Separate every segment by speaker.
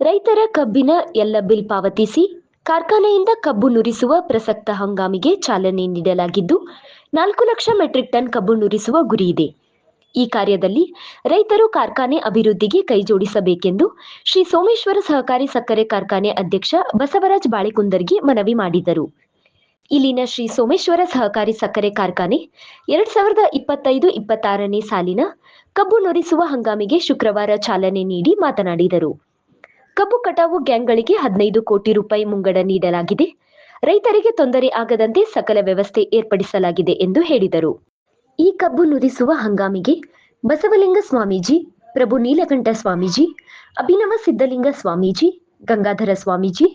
Speaker 1: ರೈತರ ಕಬ್ಬಿನ ಎಲ್ಲ ಬಿಲ್ ಪಾವತಿಸಿ ಕಾರ್ಖಾನೆಯಿಂದ ಕಬ್ಬು ನುರಿಸುವ ಪ್ರಸಕ್ತ ಹಂಗಾಮಿಗೆ ಚಾಲನೆ ನೀಡಲಾಗಿದ್ದು, ನಾಲ್ಕು ಲಕ್ಷ ಮೆಟ್ರಿಕ್ ಟನ್ ಕಬ್ಬು ನುರಿಸುವ ಗುರಿ ಇದೆ. ಈ ಕಾರ್ಯದಲ್ಲಿ ರೈತರು ಕಾರ್ಖಾನೆ ಅಭಿವೃದ್ಧಿಗೆ ಕೈಜೋಡಿಸಬೇಕೆಂದು ಶ್ರೀ ಸೋಮೇಶ್ವರ ಸಹಕಾರಿ ಸಕ್ಕರೆ ಕಾರ್ಖಾನೆ ಅಧ್ಯಕ್ಷ ಬಸವರಾಜ್ ಬಾಳಿಕುಂದರ್ಗೆ ಮನವಿ ಮಾಡಿದರು. ಇಲ್ಲಿನ ಶ್ರೀ ಸೋಮೇಶ್ವರ ಸಹಕಾರಿ ಸಕ್ಕರೆ ಕಾರ್ಖಾನೆ ಎರಡ್ ಸಾವಿರದ ಇಪ್ಪತ್ತೈದು ಇಪ್ಪತ್ತಾರನೇ ಸಾಲಿನ ಕಬ್ಬು ನುರಿಸುವ ಹಂಗಾಮಿಗೆ ಶುಕ್ರವಾರ ಚಾಲನೆ ನೀಡಿ ಮಾತನಾಡಿದರು. ಕಬ್ಬು ಕಟಾವು ಗ್ಯಾಂಗ್ಗಳಿಗೆ ಹದಿನೈದು ಕೋಟಿ ರೂಪಾಯಿ ಮುಂಗಡ ನೀಡಲಾಗಿದೆ. ರೈತರಿಗೆ ತೊಂದರೆ ಆಗದಂತೆ ಸಕಲ ವ್ಯವಸ್ಥೆ ಏರ್ಪಡಿಸಲಾಗಿದೆ ಎಂದು ಹೇಳಿದರು. ಈ ಕಬ್ಬು ನುರಿಸುವ ಹಂಗಾಮಿಗೆ ಬಸವಲಿಂಗ ಸ್ವಾಮೀಜಿ, ಪ್ರಭು ನೀಲಕಂಠ ಸ್ವಾಮೀಜಿ, ಅಭಿನವ ಸಿದ್ಧಲಿಂಗ ಸ್ವಾಮೀಜಿ, ಗಂಗಾಧರ ಸ್ವಾಮೀಜಿ,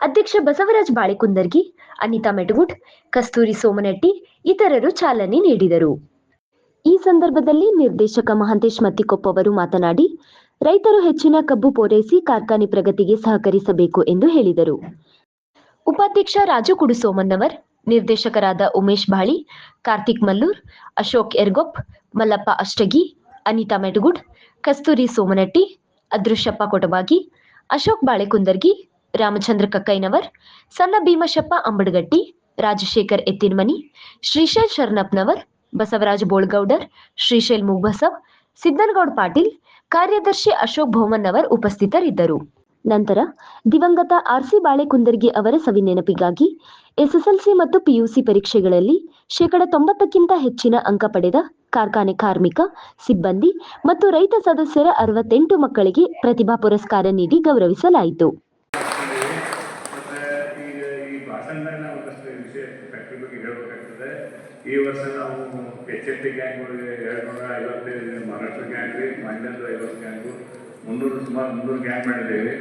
Speaker 1: ಅಧ್ಯಕ್ಷ ಬಸವರಾಜ್ ಬಾಳೆಕುಂದರ್ಗಿ, ಅನಿತಾ ಮೆಟಗುಟ್, ಕಸ್ತೂರಿ ಸೋಮನಟ್ಟಿ ಇತರರು ಚಾಲನೆ ನೀಡಿದರು. ಈ ಸಂದರ್ಭದಲ್ಲಿ ನಿರ್ದೇಶಕ ಮಹಾಂತೇಶ್ ಮತ್ತಿಕೊಪ್ಪ ಅವರು ಮಾತನಾಡಿ ರೈತರು ಹೆಚ್ಚಿನ ಕಬ್ಬು ಪೂರೈಸಿ ಕಾರ್ಖಾನೆ ಪ್ರಗತಿಗೆ ಸಹಕರಿಸಬೇಕು ಎಂದು ಹೇಳಿದರು. ಉಪಾಧ್ಯಕ್ಷ ರಾಜು ಕುಡುಸೋಮನ್ನವರ್ ನಿರ್ದೇಶಕರಾದ ಉಮೇಶ್ ಬಾಳಿ, ಕಾರ್ತಿಕ್ ಮಲ್ಲೂರ್, ಅಶೋಕ್ ಎರ್ಗೊಪ್ ಮಲ್ಲಪ್ಪ ಅಷ್ಟಗಿ, ಅನಿತಾ ಮೆಟಗುಡ್, ಕಸ್ತೂರಿ ಸೋಮನಟ್ಟಿ, ಅದೃಶ್ಯಪ್ಪ ಕೊಟವಾಗಿ ಅಶೋಕ್ ಬಾಳೆಕುಂದರ್ಗಿ, ರಾಮಚಂದ್ರ ಕಕ್ಕೈನವರ್ ಸಣ್ಣ ಭೀಮಶಪ್ಪ ಅಂಬಡಗಟ್ಟಿ, ರಾಜಶೇಖರ್ ಎತ್ತಿನಮನಿ, ಶ್ರೀಶೈಲ್ ಶರಣಪ್ಪನವರ್, ಬಸವರಾಜ್ ಬೋಳ್ಗೌಡರ್, ಶ್ರೀಶೈಲ್ ಮುಗ್ಬಸವ್, ಸಿದ್ದನಗೌಡ್ ಪಾಟೀಲ್ ಕಾರ್ಯದರ್ಶಿ ಅಶೋಕ್ ಭೌಮನ್ನವರ್ ಉಪಸ್ಥಿತರಿದ್ದರು. ನಂತರ ದಿವಂಗತ ಆರ್ಸಿ ಬಾಳೆಕುಂದರ್ಗಿ ಅವರ ಸವಿನೆನಪಿಗಾಗಿ ಎಸ್ಎಸ್ಎಲ್ಸಿ ಮತ್ತು ಪಿಯುಸಿ ಪರೀಕ್ಷೆಗಳಲ್ಲಿ ಶೇಕಡ ತೊಂಬತ್ತಕ್ಕಿಂತ ಹೆಚ್ಚಿನ ಅಂಕ ಪಡೆದ ಕಾರ್ಖಾನೆ ಕಾರ್ಮಿಕ, ಸಿಬ್ಬಂದಿ ಮತ್ತು ರೈತ ಸದಸ್ಯರ ಅರವತ್ತೆಂಟು ಮಕ್ಕಳಿಗೆ ಪ್ರತಿಭಾ ಪುರಸ್ಕಾರ ನೀಡಿ ಗೌರವಿಸಲಾಯಿತು
Speaker 2: ಮತ್ತೆ ಈಗ ಭಾಷಣದಾಗ ನಾವು ಒಂದಷ್ಟು ವಿಷಯ ಫ್ಯಾಕ್ಟ್ರಿ ಬಗ್ಗೆ ಹೇಳ್ಬೇಕಾಗ್ತದೆ. ಈ ವರ್ಷ ನಾವು ಎಚ್ ಎಲ್ ಟಿ ಗ್ಯಾಂಗ್ಗಳಿಗೆ ಎರಡು ನೂರ ಐವತ್ತೈದು ಮಹಾರಾಷ್ಟ್ರ ಗ್ಯಾಂಗ್ ರೀ ಮಂಡ್ಯದ ಐವತ್ತು ಗ್ಯಾಂಗು ಮುನ್ನೂರು ಸುಮಾರು ಮುನ್ನೂರು ಗ್ಯಾಂಗ್ ಮಾಡಿದ್ದೇವೆ.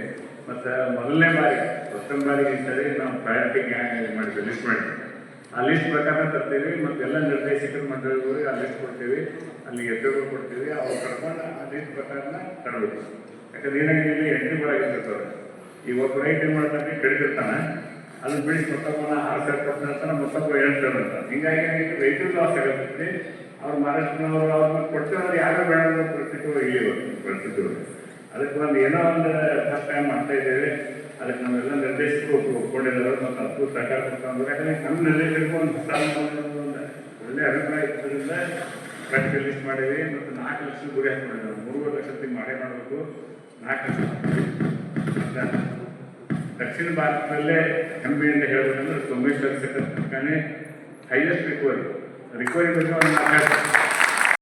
Speaker 2: ಮತ್ತು ಮೊದಲನೇ ಬಾರಿ, ಪ್ರಥಮ ಬಾರಿಗೆ ಈ ಸರಿ ನಾವು ಪ್ರಯಾರಿಟಿ ಗ್ಯಾಂಗ್ ಮಾಡಿದ್ವಿ ಲಿಸ್ಟ್ ಮಾಡಿದ್ವಿ ಆ ಲಿಸ್ಟ್ ಪ್ರಕಾರ ತರ್ತೀವಿ ಮತ್ತು ಎಲ್ಲ ನಿರ್ದೇಶಕರ ಮಂಡಳಿಗಳಿಗೆ ಆ ಲಿಸ್ಟ್ ಕೊಡ್ತೀವಿ. ಅಲ್ಲಿ ಎಫ್ಎಗಳು ಕೊಡ್ತೀವಿ. ಅವ್ರು ಕರ್ಕೊಂಡು ಆ ಲಿಸ್ಟ್ ಪ್ರಕಾರನ ತರಬೇಕು. ಯಾಕಂದ್ರೆ ಏನಾಗಿದೆ ಇಲ್ಲಿ ಎಂಟ್ರಿಗಳಾಗಿರ್ತಾರೆ ಈ ಒಬ್ಬ ರೈಟ್ ಏನು ಮಾಡ್ತಾನೆ, ಕಡಿತಿರ್ತಾನೆ. ಅದನ್ನ ಬಿಡಿಸಿ ಮತ್ತೊಬ್ಬನ ಆರು ಸಾವಿರ ಕೊಡ್ತಿರ್ತಾನೆ ಮತ್ತೊಬ್ಬ ಹೇಳ್ತಾರೆ ಅಂತ. ಹಿಂಗಾಗಿ ರೈತರು ಲಾಸ್ ಆಗುತ್ತೆ ಅವ್ರು ಮಹಾರಾಷ್ಟ್ರನವರು ಅವ್ರನ್ನ ಕೊಡ್ತಿರೋರು ಯಾರೋ ಅನ್ನೋ ಪರಿಸ್ಥಿತಿ ಇಲ್ಲಿ ಪರಿಸ್ಥಿತಿ ಅದಕ್ಕೆ ಒಂದು ಏನೋ ಒಂದು ಫಸ್ಟ್ ಟೈಮ್ ಮಾಡ್ತಾ ಇದ್ದೇವೆ. ಅದಕ್ಕೆ ನಾವೆಲ್ಲ ನಿರ್ದೇಶಕರು ಒಪ್ಕೊಂಡಿದ್ದಾರೆ. ಮತ್ತು ಅದಕ್ಕೂ ಸಹಕಾರ ಕೊಡ್ತಾರೆ ಯಾಕಂದ್ರೆ ನಮ್ಮ ನಿರ್ದೇಶಕರು ಒಂದು ಹೊಸ ಒಳ್ಳೆ ಅಭಿಪ್ರಾಯ ಇರೋದ್ರಿಂದ ಫ್ಯಾಕ್ಟ್ರಿ ಲಿಸ್ಟ್ ಮಾಡಿವಿ ಮತ್ತು ನಾಲ್ಕು ಲಕ್ಷ ಗುರಿ ಹಾಕೊಂಡಿದ್ದೇವೆ ಮೂರುವರೆ ಲಕ್ಷ ಮಾಡೇ ಮಾಡಬೇಕು. ನಾಲ್ಕು ಲಕ್ಷ. ದಕ್ಷಿಣ ಭಾರತದಲ್ಲೇ ಹೆಮ್ಮೆಯಿಂದ ಹೇಳಬೇಕಂದ್ರೆ ಸೋಮೇಶ್ವರ ಸೆಕ್ಟರ್ ಕಾರ್ಖಾನೆ ಹೈಯೆಸ್ಟ್ ರಿಕವರಿ ರಿಕವರಿ ಬಗ್ಗೆ ಒಂದು ಮಾತಾಡ್ತಾರೆ.